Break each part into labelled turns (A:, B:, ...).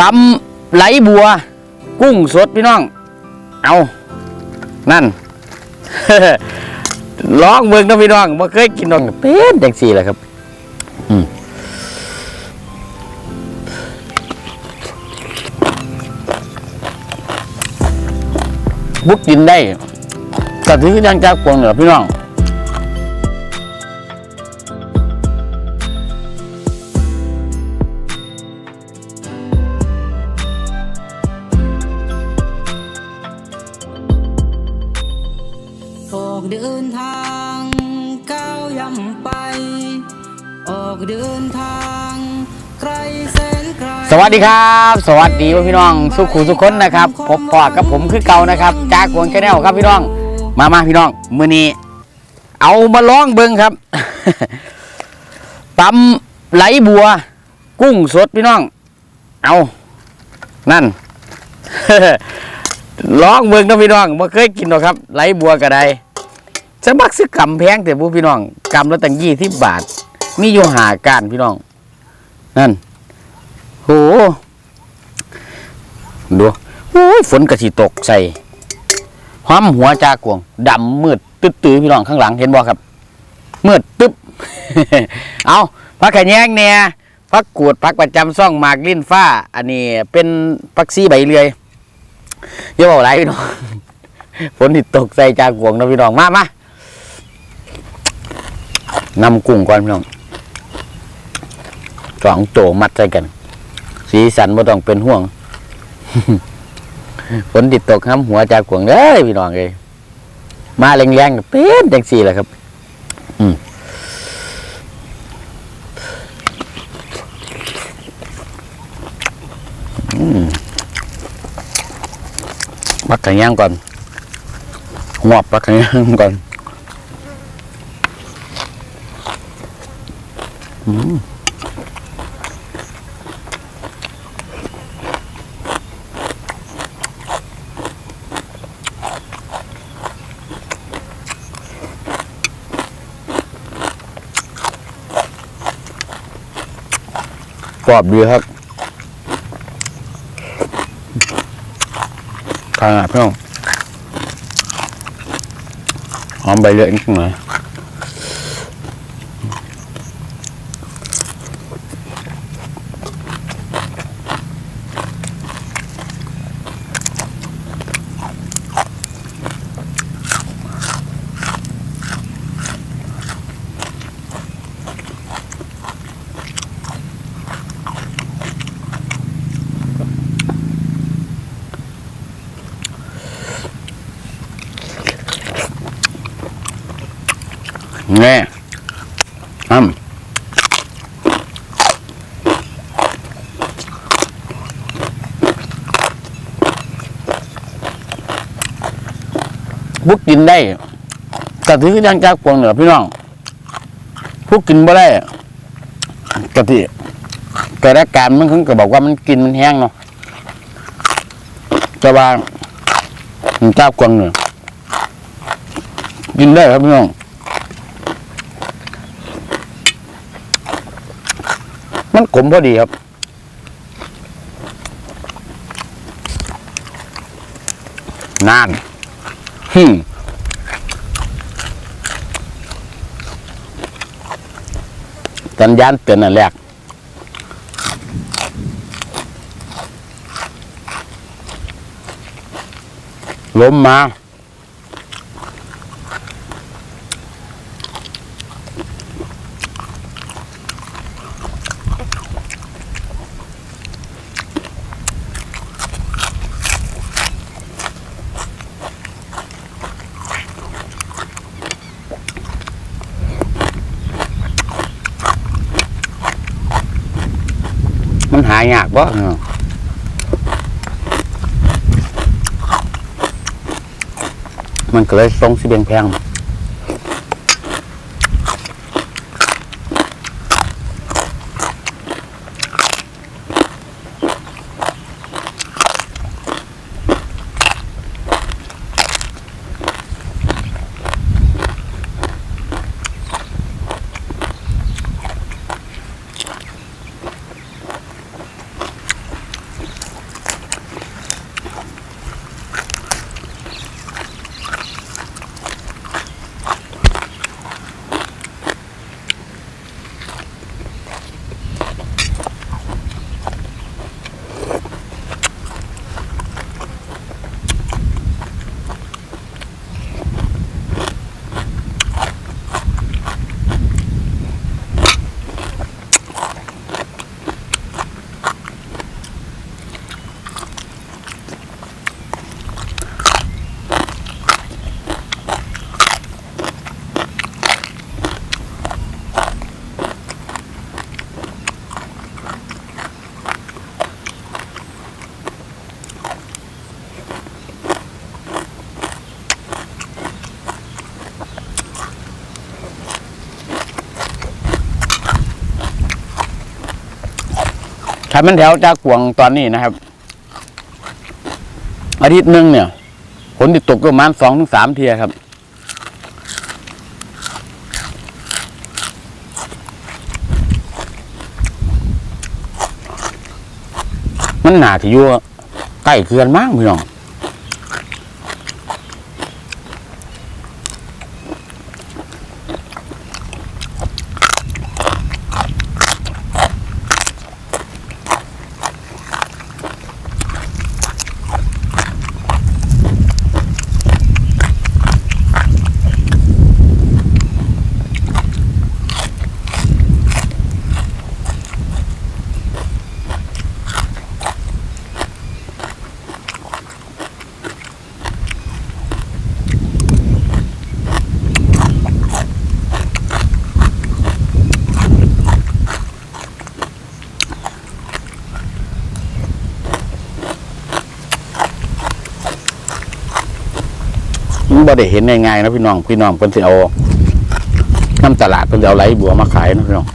A: ตำไหลบัว กุ้งสดพี่น้อง เอานั่นลองเบิ่งนะพี่น้องบ่เคยกินดอกเป็นจังซี่แหละครับบุกกินได้ก็ถือยังจากกวงเหนือพี่น้อง
B: ออกเดินทางไกลแสนไกล
A: สวัสดีครับ สวัสดีพี่น้องสุขุสุขคนนะครับพบปอกับผมคือเก่านะครับจากวงแชนแนลครับพี่น้อง มามาพี่น้องมือนี้ เอามาลองเบิงครับตำไหลบัว กุ้งสดพี่น้อง เอานั่นลองเบิงนะพี่น้องบ่เคยกินหรอกครับ ไหลบัวก็ไดจะมักซื้อกำแพงแต่ผู้พี่น้องกำละตั้งยี่สิบบาท มีอยู่หาการพี่น้อง นั่นโหดูโอ้ยฝนกระสีตกใส่ห้อมหัวจากวงดำมืดตึ๊ดตื้อพี่น้องข้างหลังเห็นบ่ครับมืดตึ๊บ เอาพักขยงเนี่ยพักกูดพักประจำซ่องหมากลิ้นฟ้า อันนี้เป็นพักซีใบเลื่อยอย่าบอกไรพี่น้องฝนที่ตกใส่จากวงนะพี่น้องมามา นำกุ้งก่อนพี่น้อง สองโตมัดใส่กัน สีสันบ่ต้องเป็นห่วงฝนติดตกห้ำหัวจากขวงเด้ยพี่น้องเลยมาแรงๆก็เป็นจังสี่แหละครับ อืมอืมปักกันย่างก่อนหวบปักกันย่างก่อน อืม กรอบดีครับขนาดเพี่อนหอมใบเลื่อยนิดหน่อย แง่อ้ำพวกกินได้กะทิยังจากกวงเหนือพี่น้องพวกกินบ่ได้กะทิแต่ละการมันเขาก็บอกว่ามันกินมันแห้งเนาะแต่ว่ามันจากกวงเหนือกินได้ครับพี่น้อง มันขมพอดีครับนานฮึมสัญญาณเตือนอันแรกล้มมา มันหายากบ่ะมันก็เลยทรงสิเบียงแพง มันแถวจากกวงตอนนี้นะครับ อาทิตย์หนึ่งเนี่ยผลติดตกประมาณสองถึงสามเทียครับมันหนาที่อยู่ใกล้เคือนมากพี่น้อง บ่ได้เห็นง่ายๆนะพี่น้องพี่น้องเพิ่นสิเอาน้ำตลาดเพิ่นสิเอาไหลบัวมาขายนะพี่น้อง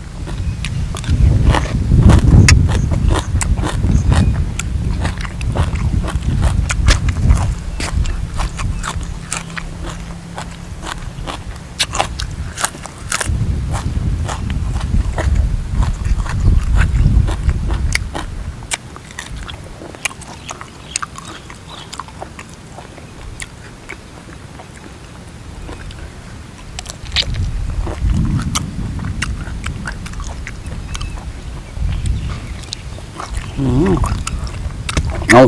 A: เอา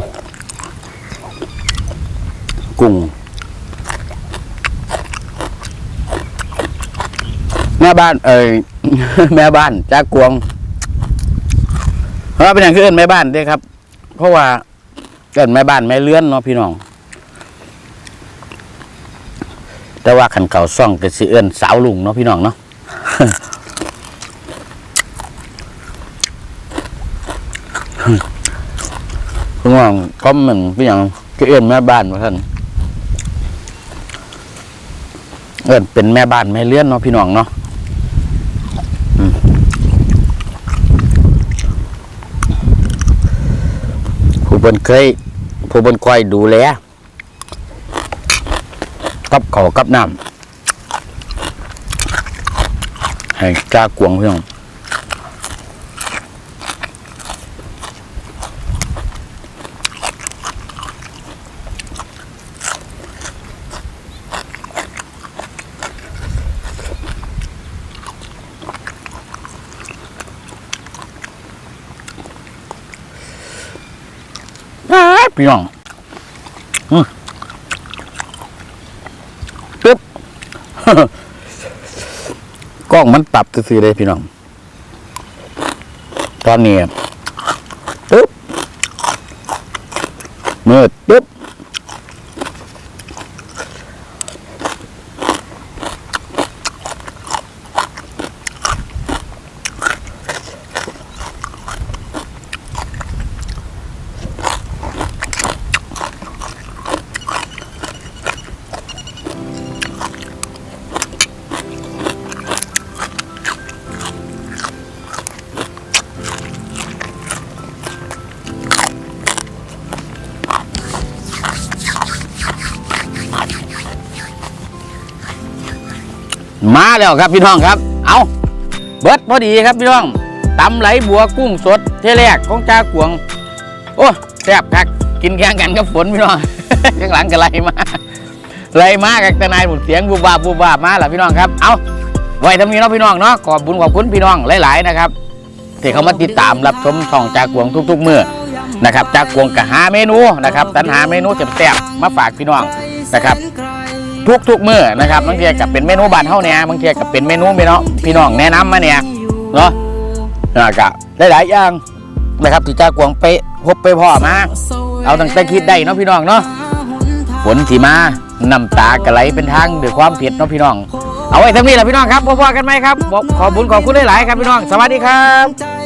A: กุ้งแม่บ้าน เอ่ยแม่บ้านจากกวงเพราะเป็นอย่างคือเอินแม่บ้านด้ครับ เพราะว่าเอินแม่บ้านแม่เลื้อนเนาะพี่น้อง แต่ว่าขันเก่าซ่องก็สิเอินสาวลุงเนาะพี่น้องเนาะ พี่น้องก็เหมือนเป็อย่างก็เอินแม่บ้านมาท่านเอินเป็นแม่บ้านแม่เลื้อนเนาะพี่น้องเนาะผู้บนเคยผู้บนคอยดูแลกับเขากับน้ำให้กล้ากวงพี่น้อง พี่น้องอืมปึ๊บกล้องมันปรับซื่อๆเลยพี่น้อง ตอนนี้ มาแล้วครับพี่น้องครับ เอาเบิดพอดีครับพี่น้องตำไหลบัวกุ้งสดเทแรกของจากวง โอ้แซ่บคักกินแข่งกันกับฝนพี่น้องข้างหลังก็ไล่มาไล่มากับตะนายหมดเสียงบูบาบูบามาแล้วพี่น้องครับ เอาไว้ทำนี้เนาะพี่น้องเนาะขอบบุญขอบคุณพี่น้องหลาย ๆ นะครับที่เขามาติดตามรับชมช่องจากวงทุกๆเมื้อนะครับจากวงก็หาเมนูนะครับสรรหาเมนูแซ่บๆมาฝากพี่น้องนะครับ ทุกทุกๆมื้อนะครับบางทีกับเป็นเมนูบ้านเฮาเนี่ยบางทีกับเป็นเมนูพี่น้องพี่น้องแนะนำมาเนี่ยเนาะนะครับหลายๆอย่างนะครับที่จ้ากวงไปพบไปพ่อมาเอาตั้งแต่คิดได้เนาะพี่น้องเนาะฝนที่มาน้ำตากระไหลเป็นทางด้วยความเผ็ดเนาะพี่น้อง เอาไว้ทำนี้แหละพี่น้องครับพบกันไหมครับขอบุญขอบคุณหลายๆครับพี่น้อง สวัสดีครับ